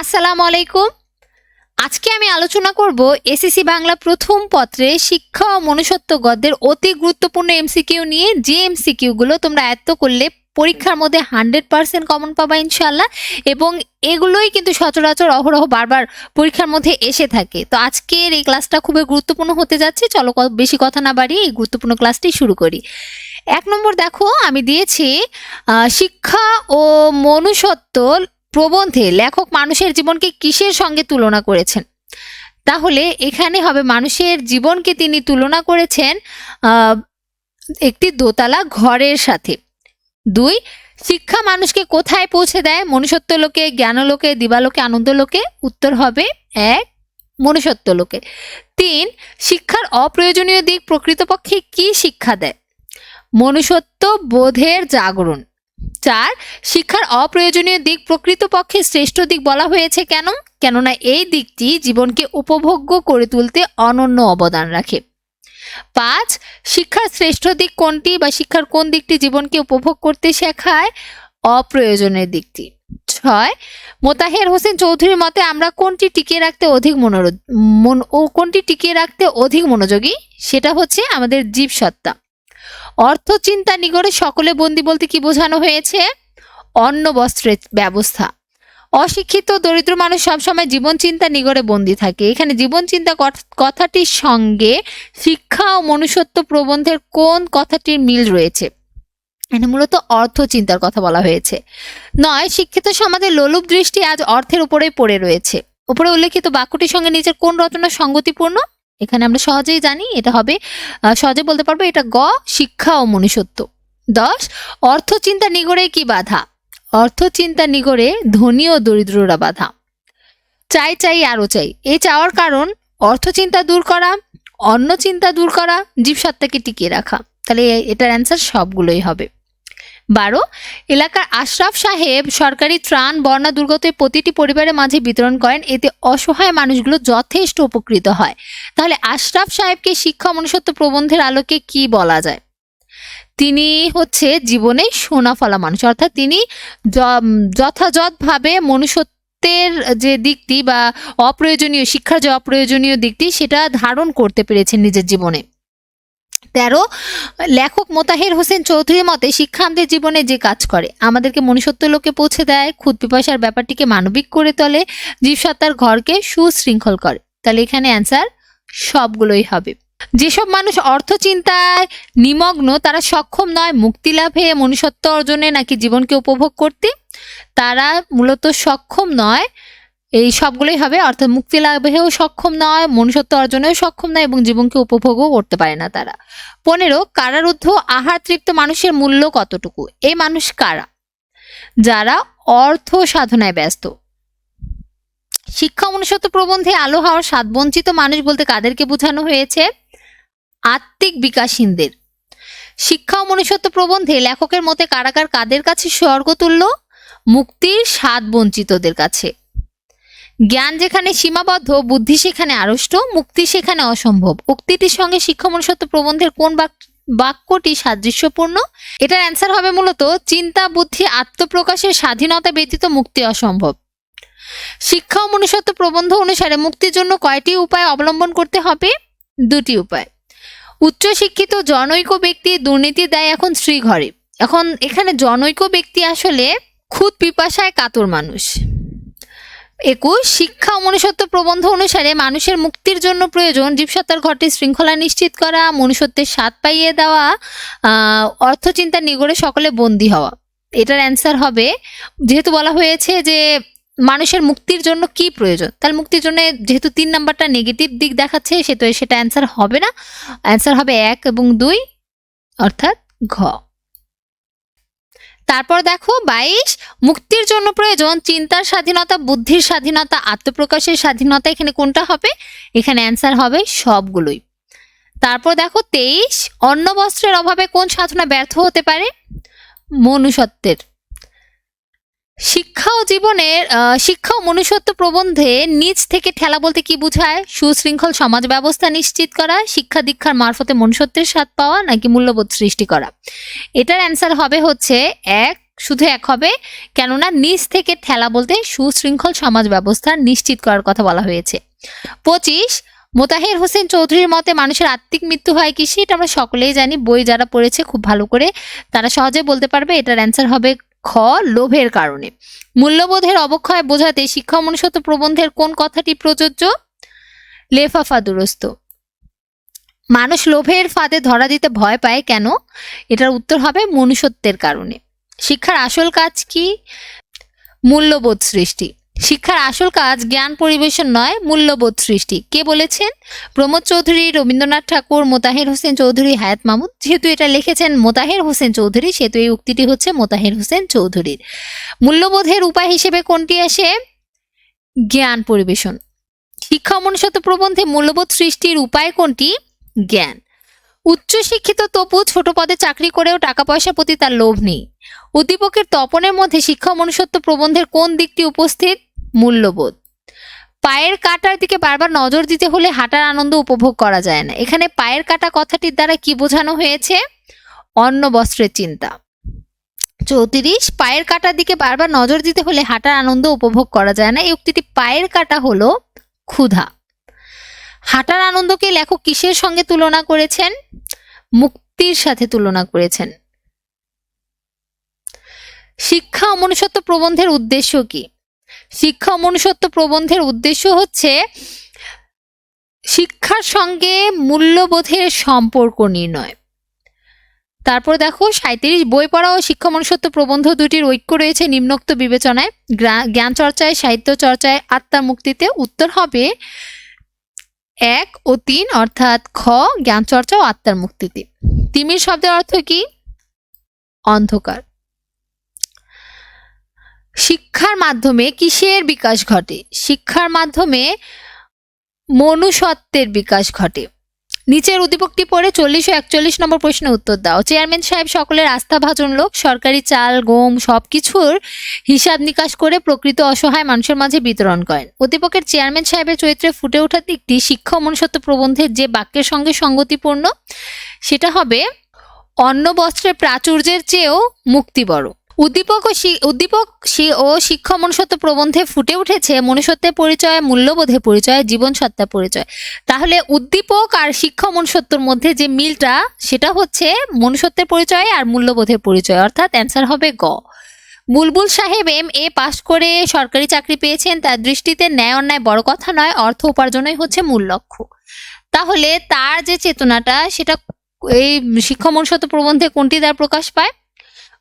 আসসালামু আলাইকুম। আজকে আমি আলোচনা করব এসএসসি বাংলা প্রথম পত্রে শিক্ষা ও মনুষ্যত্ব গদ্যের অতি গুরুত্বপূর্ণ এমসিকিউ নিয়ে যে এমসিকিউ গুলো তোমরা এত করলে পরীক্ষার মধ্যে হান্ড্রেড পার্সেন্ট কমন পাবা ইনশাল্লাহ এবং এগুলোই কিন্তু সচরাচর অহরহ বারবার পরীক্ষার মধ্যে এসে থাকে। তো আজকের এই ক্লাসটা খুবই গুরুত্বপূর্ণ হতে যাচ্ছে, চলো বেশি কথা না বাড়িয়ে এই গুরুত্বপূর্ণ ক্লাসটি শুরু করি। এক নম্বর দেখো, আমি দিয়েছি শিক্ষা ও মনুষ্যত্ব প্রবন্ধে লেখক মানুষের জীবনকে কিসের সঙ্গে তুলনা করেছেন? তাহলে এখানে হবে মানুষের জীবনকে তিনি তুলনা করেছেন একটি দোতলা ঘরের সাথে। দুই, শিক্ষা মানুষকে কোথায় পৌঁছে দেয়? মনুষ্যত্ব লোকে জ্ঞানলোকে দিবালোকে আনন্দ লোকে? উত্তর হবে এক, মনুষ্যত্ব লোকে। তিন, শিক্ষার অপ্রয়োজনীয় দিক প্রকৃতপক্ষে কি শিক্ষা দেয়? মনুষ্যত্ব বোধের জাগরণ। চার, শিক্ষার অপ্রয়োজনীয় দিক প্রকৃতপক্ষে শ্রেষ্ঠ দিক বলা হয়েছে কেন? কেননা এই দিকটি জীবনকে উপভোগ্য করে তুলতে অনন্য অবদান রাখে। পাঁচ, শিক্ষার শ্রেষ্ঠ দিক কোনটি বা শিক্ষার কোন দিকটি জীবনকে উপভোগ করতে শেখায়? অপ্রয়োজনের দিকটি। ছয়, মোতাহের হোসেন চৌধুরীর মতে আমরা কোনটি টিকিয়ে রাখতে অধিক মনোরোধ মন ও কোনটি টিকিয়ে রাখতে অধিক মনোযোগী? সেটা হচ্ছে আমাদের জীবসত্তা অর্থ চিন্তা নিগড়ে সকলে বন্দি বলতে কি বোঝানো হয়েছে? অন্ন বস্ত্রের ব্যবস্থা। অশিক্ষিত দরিদ্র মানুষ সবসময় জীবন চিন্তা নিগড়ে বন্দি থাকে। এখানে জীবন চিন্তা কথ- কথাটির সঙ্গে শিক্ষা ও মনুষ্যত্ব প্রবন্ধের কোন কথাটির মিল রয়েছে? এখানে মূলত অর্থ চিন্তার কথা বলা হয়েছে। নয়, শিক্ষিত সমাজের লোলুপ দৃষ্টি আজ অর্থের উপরেই পড়ে রয়েছে। উপরে উল্লেখিত বাক্যটির সঙ্গে নিজের কোন রচনা সঙ্গতিপূর্ণ? এখানে আমরা সহজেই জানি এটা হবে সহজে বলতে পারব এটা গ, শিক্ষা ও মনুষ্যত্ব। দশ অর্থ চিন্তা নিগড়ে কি বাধা? অর্থ চিন্তা নিগড়ে ধনী ও দরিদ্ররা বাধা। চাই চাই আরও চাই। এই চাওয়ার কারণ অর্থ চিন্তা দূর করা অন্য চিন্তা দূর করা জীবসত্তাকে টিকিয়ে রাখা। তাহলে এটার অ্যান্সার সবগুলোই হবে। বারো, এলাকার আশরাফ সাহেব সরকারি ত্রাণ বন্যা দুর্গত প্রতিটি পরিবারের মাঝে বিতরণ করেন। এতে অসহায় মানুষগুলো যথেষ্ট উপকৃত হয়। তাহলে আশরাফ সাহেবকে শিক্ষা মনুষ্যত্ব প্রবন্ধের আলোকে কি বলা যায়? তিনি হচ্ছে জীবনে সোনাফলা মানুষ। অর্থাৎ তিনি যথাযথভাবে মনুষ্যত্বের যে দিকটি বা অপ্রয়োজনীয়, শিক্ষার যে অপ্রয়োজনীয় দিকটি, সেটা ধারণ করতে পেরেছেন নিজের জীবনে। তেরো, লেখক মোতাহের হোসেন চৌধুরীর মতে শিক্ষা আমাদের জীবনে যে কাজ করে, আমাদেরকে মনুষ্যত্ব লোকে পৌঁছে দেয়, খুদ পিপাসার ব্যাপারটিকে মানবিক করে তোলে জীবসত্তার ঘরকে সুশৃঙ্খল করে। তাহলে এখানে অ্যান্সার সবগুলোই হবে। যেসব মানুষ অর্থ চিন্তায় নিমগ্ন, তারা সক্ষম নয় মুক্তি লাভে মনুষ্যত্ব অর্জনে নাকি জীবনকে উপভোগ করতে। তারা মূলত সক্ষম নয় এই সবগুলোই হবে, অর্থাৎ মুক্তি লাভেও সক্ষম নয়, মনুষ্যত্ব অর্জনেও সক্ষম নয় এবং জীবনকে উপভোগও করতে পারে না তারা। পনেরো, কারারুদ্ধ আহার তৃপ্ত মানুষের মূল্য কতটুকু? এই মানুষ কারা? যারা অর্থ সাধনায় ব্যস্ত। শিক্ষা মনুষ্যত্ব প্রবন্ধে আলো হওয়ার স্বাদ বঞ্চিত মানুষ বলতে কাদেরকে বোঝানো হয়েছে? আত্মিক বিকাশহীনদের শিক্ষা মনুষ্যত্ব প্রবন্ধে লেখকের মতে কারাগার কাদের কাছে স্বর্গতুল্য মুক্তির স্বাদ বঞ্চিতদের কাছে। জ্ঞান যেখানে সীমাবদ্ধ, বুদ্ধি সেখানে আড়ষ্ট, মুক্তি সেখানে অসম্ভব। উক্তিটির সঙ্গে শিক্ষা মনুষ্যত্ব প্রবন্ধের কোন বাক- বাক্যটি সাদৃশ্যপূর্ণ? এটার অ্যান্সার হবে মূলত, চিন্তা, বুদ্ধি, আত্মপ্রকাশের স্বাধীনতা ব্যতীত মুক্তি অসম্ভব। শিক্ষা ও মনুষ্যত্ব প্রবন্ধ অনুসারে মুক্তির জন্য কয়টি উপায় অবলম্বন করতে হবে? দুটি উপায়। উচ্চশিক্ষিত জনৈক ব্যক্তি দুর্নীতি দেয় এখন শ্রীঘরে এখন এখানে জনৈক ব্যক্তি আসলে খুদ পিপাসায় কাতর মানুষ। একুশ, শিক্ষা ও মনুষ্যত্ব প্রবন্ধ অনুসারে মানুষের মুক্তির জন্য প্রয়োজন জীবসত্তার ঘটে শৃঙ্খলা নিশ্চিত করা, মনুষ্যত্বের স্বাদ পাইয়ে দেওয়া অর্থচিন্তা নিগড়ে সকলে বন্দী হওয়া। এটার অ্যান্সার হবে, যেহেতু বলা হয়েছে যে মানুষের মুক্তির জন্য কি প্রয়োজন? তাহলে মুক্তির জন্য যেহেতু তিন নাম্বারটা নেগেটিভ দিক দেখাচ্ছে সে তো সেটা অ্যান্সার হবে না। অ্যান্সার হবে এক এবং দুই, অর্থাৎ ঘ। তারপর দেখো বাইশ, মুক্তির জন্য প্রয়োজন, চিন্তার স্বাধীনতা, বুদ্ধির স্বাধীনতা, আত্মপ্রকাশের স্বাধীনতা, এখানে কোনটা হবে? এখানে অ্যান্সার হবে সবগুলোই। তারপর দেখো তেইশ অন্ন বস্ত্রের অভাবে কোন সাধনা ব্যর্থ হতে পারে? মনুষ্যত্বের। শিক্ষা ও জীবনের শিক্ষা ও মনুষ্যত্ব প্রবন্ধে নিজ থেকে ঠেলা বলতে কি বোঝায়? সুশৃঙ্খল সমাজ ব্যবস্থা নিশ্চিত করা, শিক্ষা দীক্ষার মারফতে মনুষ্যত্বের স্বাদ পাওয়া নাকি মূল্যবোধ সৃষ্টি করা? এটার অ্যান্সার হবে হচ্ছে এক, শুধু এক হবে, কেননা নিচ থেকে ঠেলা বলতে সুশৃঙ্খল সমাজ ব্যবস্থা নিশ্চিত করার কথা বলা হয়েছে। পঁচিশ, মোতাহের হোসেন চৌধুরীর মতে মানুষের আত্মিক মৃত্যু হয় কি? সেটা আমরা সকলেই জানি, বই যারা পড়েছে খুব ভালো করে, তারা সহজে বলতে পারবে, এটার অ্যান্সার হবে খ, লোভের কারণে। মূল্যবোধের অবক্ষয় বোঝাতে শিক্ষা মনুষ্যত্ব প্রবন্ধের কোন কথাটি প্রযোজ্য? লেফাফা দুরস্ত মানুষ লোভের ফাঁদে ধরা দিতে ভয় পায় কেন? এটার উত্তর হবে মনুষ্যত্বের কারণে। শিক্ষার আসল কাজ কি? মূল্যবোধ সৃষ্টি। শিক্ষার আসল কাজ জ্ঞান পরিবেশন নয়, মূল্যবোধ সৃষ্টি। কে বলেছেন? প্রমোদ চৌধুরী, রবীন্দ্রনাথ ঠাকুর, মোতাহের হোসেন চৌধুরী, হায়াত মাহমুদ যেহেতু এটা লিখেছেন মোতাহের হোসেন চৌধুরী, সেহেতু এই উক্তিটি হচ্ছে মোতাহের হোসেন চৌধুরীর। মূল্যবোধের উপায় হিসেবে কোনটি আসে? জ্ঞান পরিবেশন। শিক্ষা মনুষ্যত্ব প্রবন্ধে মূল্যবোধ সৃষ্টির উপায় কোনটি? জ্ঞান। উচ্চশিক্ষিত তপু ছোট পদে চাকরি করেও টাকা পয়সার প্রতি তার লোভ নেই। উদ্দীপকের তপনের মধ্যে শিক্ষা মনুষ্যত্ব প্রবন্ধের কোন দিকটি উপস্থিত? মূল্যবোধ। পায়ের কাটার দিকে বারবার নজর দিতে হলে হাঁটার আনন্দ উপভোগ করা যায় না। এখানে পায়ের কাটা কথাটির দ্বারা কি বোঝানো হয়েছে? অন্ন বস্ত্রের চিন্তা। চৌত্রিশ, পায়ের কাটার দিকে বারবার নজর দিতে হলে হাঁটার আনন্দ উপভোগ করা যায় না। এই উক্তিটি পায়ের কাটা হলো ক্ষুধা। হাঁটার আনন্দকে লেখক কিসের সঙ্গে তুলনা করেছেন? মুক্তির সাথে তুলনা করেছেন। শিক্ষা ও মনুষ্যত্ব প্রবন্ধের উদ্দেশ্য কি? শিক্ষা মনুষ্যত্ব প্রবন্ধের উদ্দেশ্য হচ্ছে শিক্ষার সঙ্গে মূল্যবোধের সম্পর্ক নির্ণয়। তারপর দেখো সাঁত্রিশ বই পড়া ও শিক্ষা মনুষ্যত্ব প্রবন্ধ দুটির ঐক্য রয়েছে নিম্নোক্ত বিবেচনায়। জ্ঞান চর্চায়, সাহিত্য চর্চায়, আত্মার মুক্তিতে উত্তর হবে এক ও তিন অর্থাৎ খ, জ্ঞান চর্চা ও আত্মার মুক্তিতে। তিমির শব্দের অর্থ কি? অন্ধকার। শিক্ষার মাধ্যমে কিসের বিকাশ ঘটে? শিক্ষার মাধ্যমে মনুষ্যত্বের বিকাশ ঘটে। নিচের উদ্দীপকটি পড়ে চল্লিশ ও একচল্লিশ নম্বর প্রশ্নের উত্তর দাও। চেয়ারম্যান সাহেব সকলের আস্থাভাজন লোক, সরকারি চাল, গম সবকিছুর হিসাব নিকাশ করে প্রকৃত অসহায় মানুষের মাঝে বিতরণ করেন। উদ্দীপকের চেয়ারম্যান সাহেবের চরিত্রে ফুটে ওঠা দিকটি শিক্ষা মনুষ্যত্ব প্রবন্ধের যে বাক্যের সঙ্গে সঙ্গতিপূর্ণ, সেটা হবে, অন্ন বস্ত্রের প্রাচুর্যের চেয়েও মুক্তি বড়। উদ্দীপক ও উদ্দীপক ও শিক্ষা মনুষ্যত্ব প্রবন্ধে ফুটে উঠেছে মনুষ্যত্বের পরিচয় মূল্যবোধের পরিচয় জীবন সত্তার পরিচয়। তাহলে উদ্দীপক আর শিক্ষা মনুষ্যত্বর মধ্যে যে মিলটা, সেটা হচ্ছে মনুষ্যত্বের পরিচয় আর মূল্যবোধের পরিচয়। অর্থাৎ অ্যান্সার হবে গ। বুলবুল সাহেব এম এ পাশ করে সরকারি চাকরি পেয়েছেন। তার দৃষ্টিতে ন্যায় অন্যায় বড় কথা নয়, অর্থ উপার্জনই হচ্ছে মূল লক্ষ্য। তাহলে তার যে চেতনাটা, সেটা এই শিক্ষা মনুষ্যত্ব প্রবন্ধে কোনটি দ্বারা প্রকাশ পায়?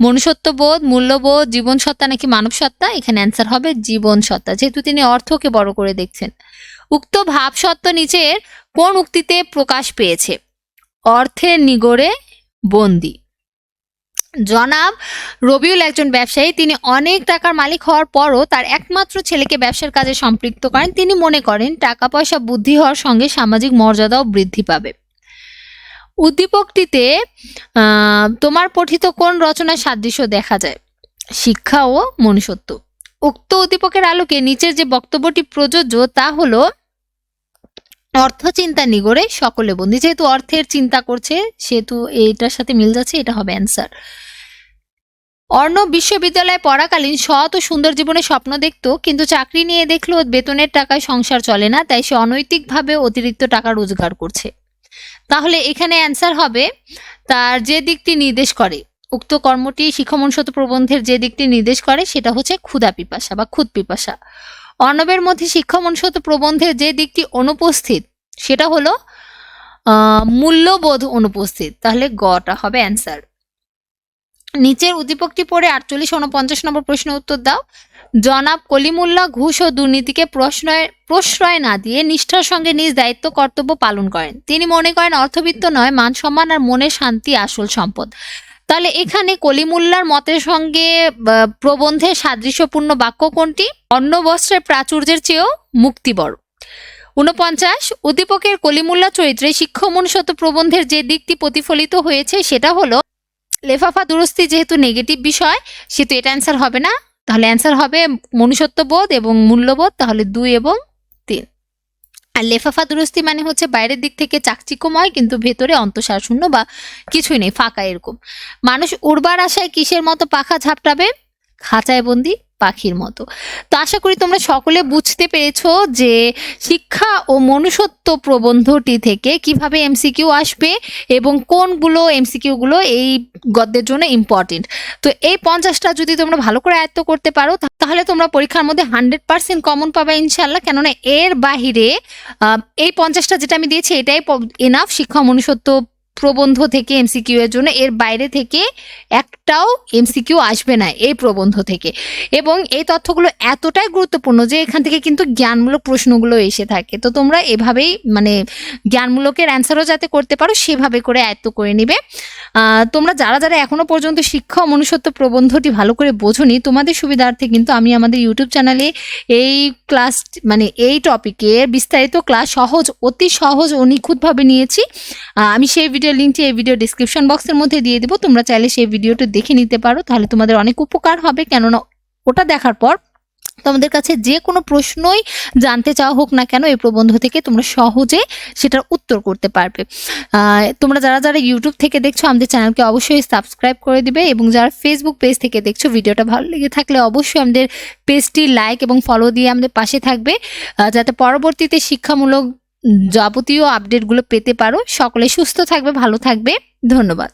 মনুষ্যত্ববোধ, মূল্যবোধ জীবন সত্তা নাকি মানব সত্তা এখানে অ্যান্সার হবে জীবন সত্তা যেহেতু তিনি অর্থকে বড় করে দেখছেন। উক্ত ভাব সত্য নিচের কোন উক্তিতে প্রকাশ পেয়েছে? অর্থের নিগড়ে বন্দি। জনাব রবিউল একজন ব্যবসায়ী, তিনি অনেক টাকার মালিক হওয়ার পরও তার একমাত্র ছেলেকে ব্যবসার কাজে সম্পৃক্ত করেন। তিনি মনে করেন টাকা পয়সা বুদ্ধি হওয়ার সঙ্গে সামাজিক মর্যাদাও বৃদ্ধি পাবে। উদ্দীপকটিতে তোমার পঠিত কোন রচনার সাদৃশ্য দেখা যায়? শিক্ষা ও মনুষ্যত্ব। উক্ত উদ্দীপকের আলোকে নিচের যে বক্তব্যটি প্রযোজ্য তা হলো অর্থ চিন্তা নিগড়ে সকলে বন্দি যেহেতু অর্থের চিন্তা করছে, সেহেতু এইটার সাথে মিল যাচ্ছে, এটা হবে অ্যান্সার অর্ণব বিশ্ববিদ্যালয়ে পড়াকালীন সৎ ও সুন্দর জীবনের স্বপ্ন দেখতো, কিন্তু চাকরি নিয়ে দেখল বেতনের টাকায় সংসার চলে না, তাই সে অনৈতিকভাবে অতিরিক্ত টাকা রোজগার করছে। তাহলে এখানে অ্যান্সার হবে, তার যে দিকটি নির্দেশ করে, উক্ত কর্মটি শিক্ষামনসত প্রবন্ধের যে দিকটি নির্দেশ করে, সেটা হচ্ছে ক্ষুধা পিপাসা বা ক্ষুদ পিপাসা। অর্ণবের মধ্যে শিক্ষামনসত প্রবন্ধের যে দিকটি অনুপস্থিত, সেটা হলো মূল্যবোধ অনুপস্থিত। তাহলে গটা হবে অ্যান্সার নিচের উদ্দীপকটি পড়ে আটচল্লিশ উনপঞ্চাশ নম্বর প্রশ্নের উত্তর দাও। জনাব কলিমুল্লাহ ঘুষ ও দুর্নীতিকে প্রশ্রয় প্রশ্রয় না দিয়ে নিষ্ঠার সঙ্গে নিজ দায়িত্ব কর্তব্য পালন করেন। তিনি মনে করেন অর্থবিত্ত নয় মান সম্মান আর মনের শান্তি আসল সম্পদ। তাহলে এখানে কলিমুল্লার মতের সঙ্গে বা, প্রবন্ধের সাদৃশ্যপূর্ণ বাক্য কোনটি? অন্ন বস্ত্রের প্রাচুর্যের চেয়েও মুক্তি বড় উনপঞ্চাশ উদ্দীপকের কলিমুল্লা চরিত্রে শিক্ষামনুষত প্রবন্ধের যে দিকটি প্রতিফলিত হয়েছে সেটা হলো লেফাফা দুরস্তি যেহেতু নেগেটিভ বিষয় সেহেতু এটা অ্যান্সার হবে না। তাহলে অ্যান্সার হবে মনুষ্যত্ববোধ এবং মূল্যবোধ, তাহলে দুই এবং তিন। আর লেফাফা দুরস্তি মানে হচ্ছে বাইরের দিক থেকে চাকচিক্যময় কিন্তু ভেতরে অন্তঃসার শূন্য বা কিছুই নেই, ফাঁকা এরকম। মানুষ উড়বার আশায় কিসের মতো পাখা ঝাপটাবে? খাঁচায় বন্দি পাখির মতো। তো আশা করি তোমরা সকলে বুঝতে পেরেছ যে শিক্ষা ও মনুষ্যত্ব প্রবন্ধটি থেকে কীভাবে এমসিকিউ আসবে এবং কোনগুলো এমসিকিউগুলো এই গদ্যের জন্য ইম্পর্টেন্ট তো এই পঞ্চাশটা যদি তোমরা ভালো করে আয়ত্ত করতে পারো, তাহলে তোমরা পরীক্ষার মধ্যে হান্ড্রেড পার্সেন্ট কমন পাবে ইনশাল্লাহ কেননা এর বাহিরে এই পঞ্চাশটা যেটা আমি দিয়েছি এটাই এনাফ শিক্ষা মনুষ্যত্ব প্রবন্ধ থেকে এমসিকিউ এর জন্য, এর বাইরে থেকে একটাও এমসিকিউ আসবে না এই প্রবন্ধ থেকে। এবং এই তথ্যগুলো এতটাই গুরুত্বপূর্ণ যে এখান থেকে কিন্তু জ্ঞানমূলক প্রশ্নগুলো এসে থাকে। তো তোমরা এভাবেই মানে জ্ঞানমূলকের অ্যান্সারও যাতে করতে পারো, সেভাবে করে আয়ত্ত করে নিবে। তোমরা যারা যারা এখনও পর্যন্ত শিক্ষা মনুষ্যত্ব প্রবন্ধটি ভালো করে বোঝোনি, তোমাদের সুবিধার্থে কিন্তু আমি আমাদের ইউটিউব চ্যানেলে এই ক্লাস মানে এই টপিকের বিস্তারিত ক্লাস সহজ, অতি সহজ ও নিখুঁতভাবে নিয়েছি। আমি সেই ভিডিও লিঙ্কটি এই ভিডিও ডিসক্রিপশন বক্সের মধ্যে দিয়ে দেবো। তোমরা চাইলে সেই ভিডিওটা দেখে নিতে পারো, তাহলে তোমাদের অনেক উপকার হবে। কেননা ওটা দেখার পর তোমাদের কাছে যে কোনো প্রশ্নই জানতে চাওয়া হোক না কেন, এই প্রবন্ধ থেকে তোমরা সহজে সেটার উত্তর করতে পারবে। তোমরা যারা যারা ইউটিউব থেকে দেখছ, আমাদের চ্যানেলকে অবশ্যই সাবস্ক্রাইব করে দিবে এবং যারা ফেসবুক পেজ থেকে দেখছ, ভিডিওটা ভালো লেগে থাকলে অবশ্যই আমাদের পেজটি লাইক এবং ফলো দিয়ে আমাদের পাশে থাকবে। যাতে পরবর্তীতে শিক্ষামূলক যাবতীয় আপডেটগুলো পেতে পারো। সকলে সুস্থ থাকবে, ভালো থাকবে। ধন্যবাদ।